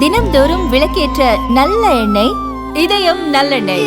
தினம்தோறும் விளக்கேற்ற நல்ல எண்ணெய் இதயம் நல்லெண்ணெய்.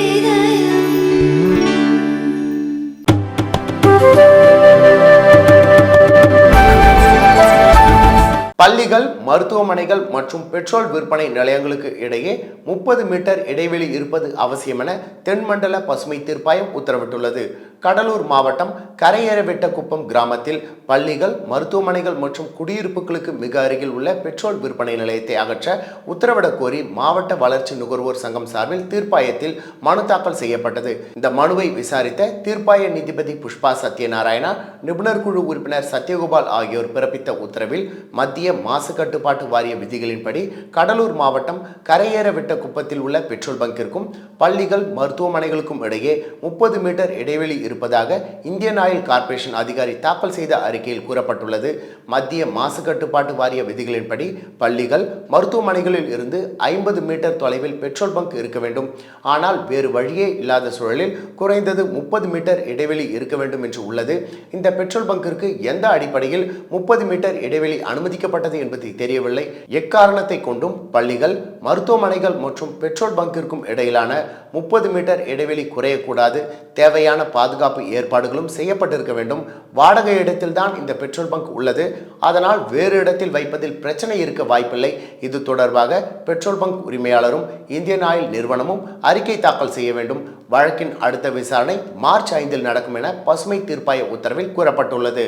பள்ளிகள் மருத்துவமனைகள் மற்றும் பெட்ரோல் விற்பனை நிலையங்களுக்கு இடையே முப்பது மீட்டர் இடைவெளி இருப்பது அவசியம் என தென்மண்டல பசுமை தீர்ப்பாயம் உத்தரவிட்டுள்ளது. கடலூர் மாவட்டம் கரையேறவெட்டக்குப்பம் கிராமத்தில் பள்ளிகள் மருத்துவமனைகள் மற்றும் குடியிருப்புகளுக்கு மிக அருகில் உள்ள பெட்ரோல் விற்பனை நிலையத்தை அகற்ற உத்தரவிடக் கோரி மாவட்ட வளர்ச்சி நுகர்வோர் சங்கம் சார்பில் தீர்ப்பாயத்தில் மனு தாக்கல் செய்யப்பட்டது. இந்த மனுவை விசாரித்த தீர்ப்பாய நீதிபதி புஷ்பா சத்யநாராயணா நிபுணர் குழு உறுப்பினர் சத்யகோபால் ஆகியோர் பிறப்பித்த உத்தரவில் மத்திய மாசு கட்டுப்பாட்டு வாரிய விதிகளின்படி கடலூர் மாவட்டம் கரையேறவிட்ட குப்பத்தில் உள்ள பெட்ரோல் பங்கிற்கும் பள்ளிகள் மருத்துவமனைகளுக்கும் இடையே முப்பது மீட்டர் இடைவெளி இருப்பதாக இந்தியன் ஆயில் கார்ப்பரேஷன் அதிகாரி தாக்கல் செய்த அறிக்கையில் கூறப்பட்டுள்ளது. மத்திய மாசு கட்டுப்பாட்டு வாரிய விதிகளின்படி பள்ளிகள் மருத்துவமனைகளில் இருந்து ஐம்பது மீட்டர் தொலைவில் பெட்ரோல் பங்க் இருக்க வேண்டும். ஆனால் வேறு வழியே இல்லாத சூழலில் குறைந்தது முப்பது மீட்டர் இடைவெளி இருக்க வேண்டும் என்று உள்ளது. இந்த பெட்ரோல் பங்கிற்கு எந்த அடிப்படையில் முப்பது மீட்டர் இடைவெளி அனுமதிக்கப்பட்டது என்பது தெரியவில்லை. எக்காரணத்தை கொண்டும் பள்ளிகள் மருத்துவமனைகள் மற்றும் பெட்ரோல் பங்கிற்கும் இடையிலான முப்பது மீட்டர் இடைவெளி குறையக்கூடாது. தேவையான பாதுகாப்பு பாதுகாப்பு ஏற்பாடுகளும் செய்யப்பட்டிருக்க வேண்டும். வாடகை இடத்தில்தான் இந்த பெட்ரோல் பங்க் உள்ளது. அதனால் வேறு இடத்தில் வைப்பதில் பிரச்சனை இருக்க வாய்ப்பில்லை. இது தொடர்பாக பெட்ரோல் பங்க் உரிமையாளரும் இந்தியன் ஆயில் நிறுவனமும் அறிக்கை தாக்கல் செய்ய வேண்டும். வழக்கின் அடுத்த விசாரணை மார்ச் ஐந்தில் நடக்கும் என பசுமை தீர்ப்பாய உத்தரவில் கூறப்பட்டுள்ளது.